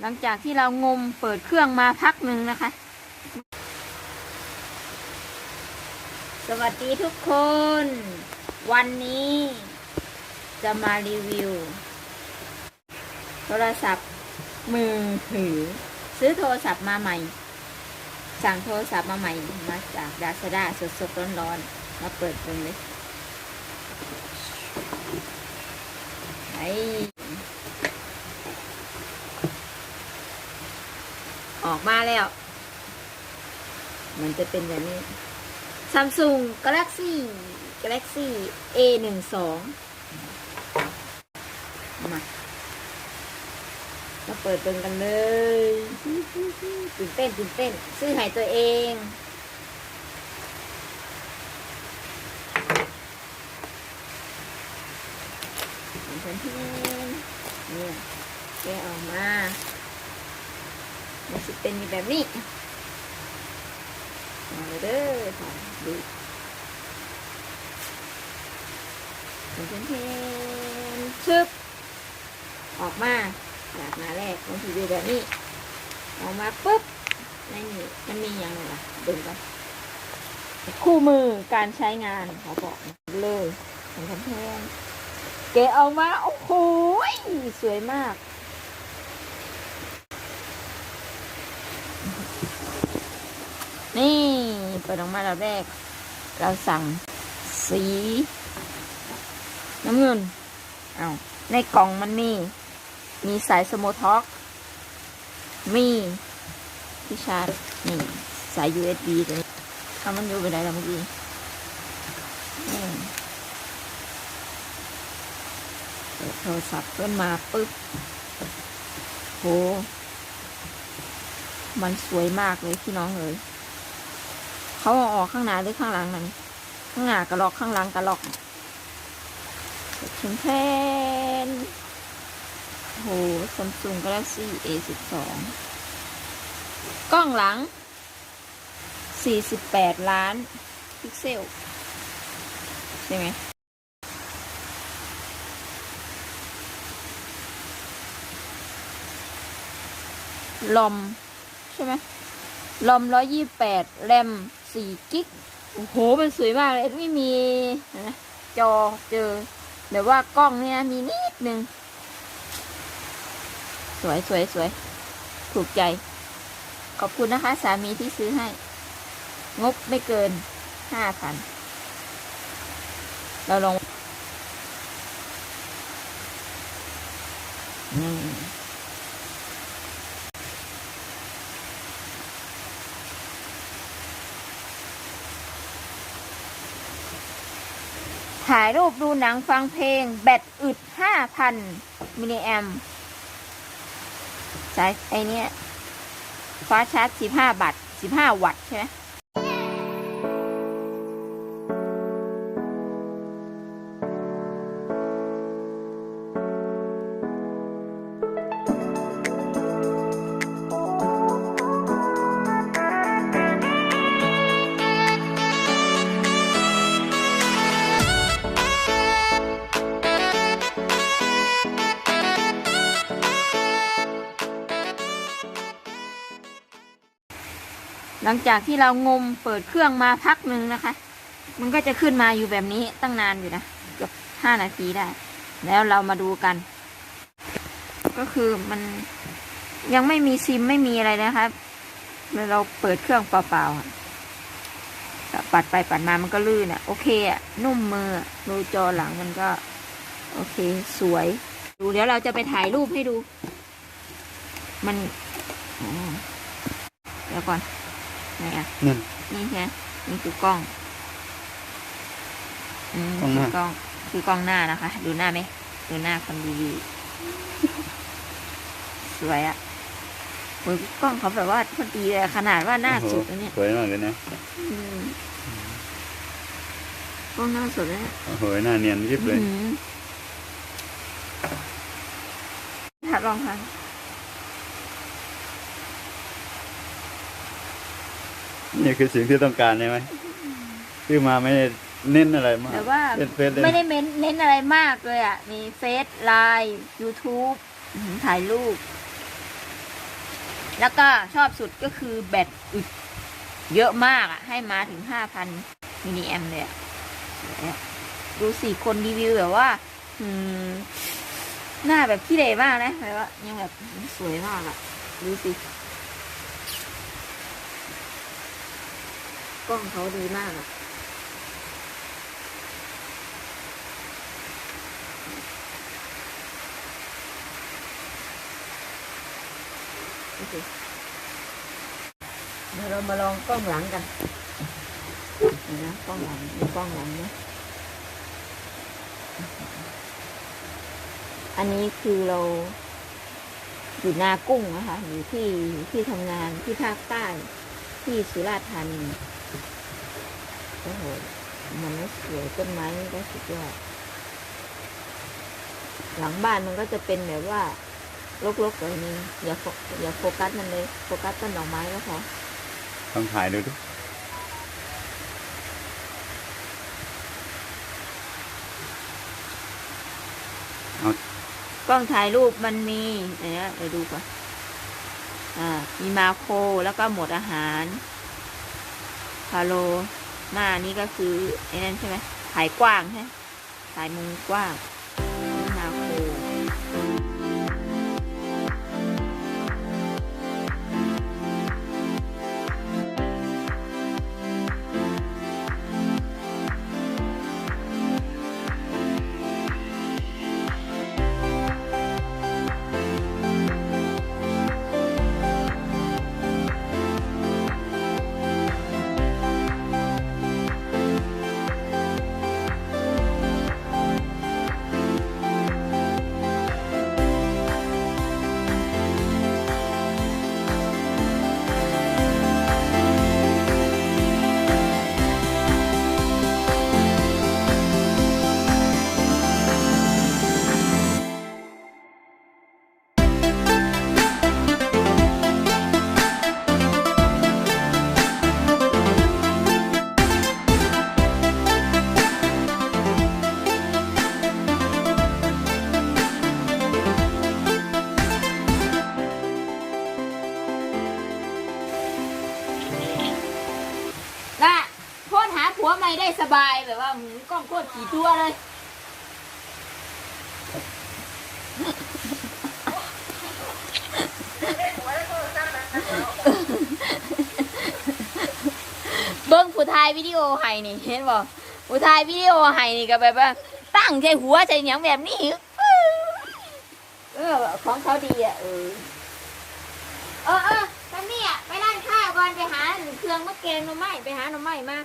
หลังจากที่เรางมเปิดเครื่องมาพักหนึ่งนะคะ สวัสดีทุกคน วันนี้จะมารีวิว โทรศัพท์มือถือ ซื้อโทรศัพท์มาใหม่ สั่งโทรศัพท์มาใหม่มาจากดาซาด้าสดๆร้อนๆ มาเปิดดูเลยไอ ออกมาแล้ว มันจะเป็นแบบนี้ Samsung Galaxy Galaxy A หนึ่งสองมามาเปิดเบิ่งกันเลยตื่นเต้นตื่นเต้น ซื้อให้ตัวเองเพื่อนที่เนี่ยแกออกมา มันจะเป็นแบบนี้มาเลยด้อค่ะดูเพื่อนที่ชึบ ออกมาจากหน้าแรกมันถือดูแบบนี้ ออกมาปุ๊บในนี่มันมีอย่างไรล่ะดูกันคู่มือการใช้งานเขาบอกเลยของคำแพงเกะออกมา โอ้โหสวยมาก นี่เปิดออกมาเราแรก เราสั่งสี น้ำเงินเอาในกล่องมันมี มีสายสโมท็อก มีที่ชาร์จนี่สาย USB ตัวนี้เอามันอยู่ไปไหนแล้วเมื่อกี้นี่โทรศัพท์ขึ้นมาปึ๊บโห มันสวยมากเลยพี่น้องเลยเขาเอาออกข้างหน้าหรือข้างหลังนั่นข้างหน้ากระลอกข้างหลังกระลอกถึงแทนโห Samsung Galaxy A 1 2กล้องหลัง 48 ล้าน พิกเซล ใช่ไหมลอม ใช่ไหมลอม128แปดแรม4กิกโอ้โห มันสวยมากเลยไม่มีนะจอเจอแบบว่ากล้องเนี่ยมีนิดนึง สวยสวยสวยถูกใจ ขอบคุณนะคะ สามีที่ซื้อให้ งบไม่เกินห้าพันเราลอง ถ่ายรูปดูหนังฟังเพลง แบตอึดห้าพันมิลลิแอมสายไอเนี้ยฟ้าชาร์จสิบห้าบัตสิบห้าวัตต์ใช่ไหม หลังจากที่เรางมเปิดเครื่องมาพักหนึ่งนะคะ มันก็จะขึ้นมาอยู่แบบนี้ตั้งนานอยู่นะเกือบห้านาทีได้ แล้วเรามาดูกัน ก็คือมันยังไม่มีซิมไม่มีอะไรนะครับเราเปิดเครื่องเปล่าๆปัดไปปัดมามันก็ลื่นอะ โอเคอะ นุ่มมือดูจอหลังมันก็ โอเค สวย ดูเดี๋ยวเราจะไปถ่ายรูปให้ดู มันเดี๋ยวก่อน ไหนอะนั่นนี่ใช่ไหมนี่คือกล้องอืมกล้องหคืน้าอกล้อง คือกล้องหน้านะคะ ดูหน้าไหมดูหน้าคนรีวิวสวยอะโอ้ยกล้องเขาแบบว่าพอดีเลยอะขนาดว่าหน้าสุดแล้วเนี่ยสวยมากเลยนะอืมกล้องหน้าสุดแล้วเนี่ยโอ้โหหน้าเนียนยิบเลยอื้อหือถัดลองค่ะ นี่คือสิ่งที่ต้องการใช่ไหมซื้อมาไม่ได้เน้นอะไรมากแต่ว่าเล่นเฟซเล่นไม่ได้เน้นเน้นอะไรมากเลยอะ มีเฟซไลน์ YouTube อื้อหือถ่ายรูป แล้วก็ชอบสุดก็คือแบตอึดเยอะมากอะ ให้มาถึงห้าพันมิลลิแอมเลยอะสวยอะดูสี่คนรีวิวแบบว่า อืม หน้าแบบขี้เหร่มากนะแบบว่า ยังแบบสวยมากอะ ดูสิ กล้องเขาดีมากอะโอเคเดี๋ยวเรามาลองกล้องหลังกันเดี๋ยวนะกล้องหลังมีกล้องหลังนะอันนี้คือเราอยู่นากุ้งนะคะอยู่ที่ที่ทำงานที่ภาคใต้ ที่สุราษฎร์ธานี โอ้โหมันไม่สวยต้นไม้นี่ก็สุดยอดหลังบ้านมันก็จะเป็นแบบว่าลกๆแบบนี้อย่าโฟอย่าโฟกัสมันเลย โฟกัสต้นดอกไม้ก็พอต้องถ่ายดูดิกล้องถ่ายรูปมันมีเดี๋ยวนะเดี๋ยวดูก่อนอ่ามีมาโครแล้วก็หมวดอาหารพาโล หน้านี่ก็คือไอ้นั่นใช่ไหมสายกว้างใช่สายมุมกว้าง บายแบบว่าหืมกล้องโคตรขี่ตัวเลย เบิ้งผู้ถ่ายวิดีโอให้นี่เห็นบ่ผู้ถ่ายวิดีโอให้นี่ก็แบบว่า ตั้งใจหัวใจหยังแบบนี้ เออของเขาดีอะเออเออเออตอนนี้อะไปร้านข้าวก่อนไปหาเครื่องมะเกงหน่อไม้ไปหาหน่อไม้มา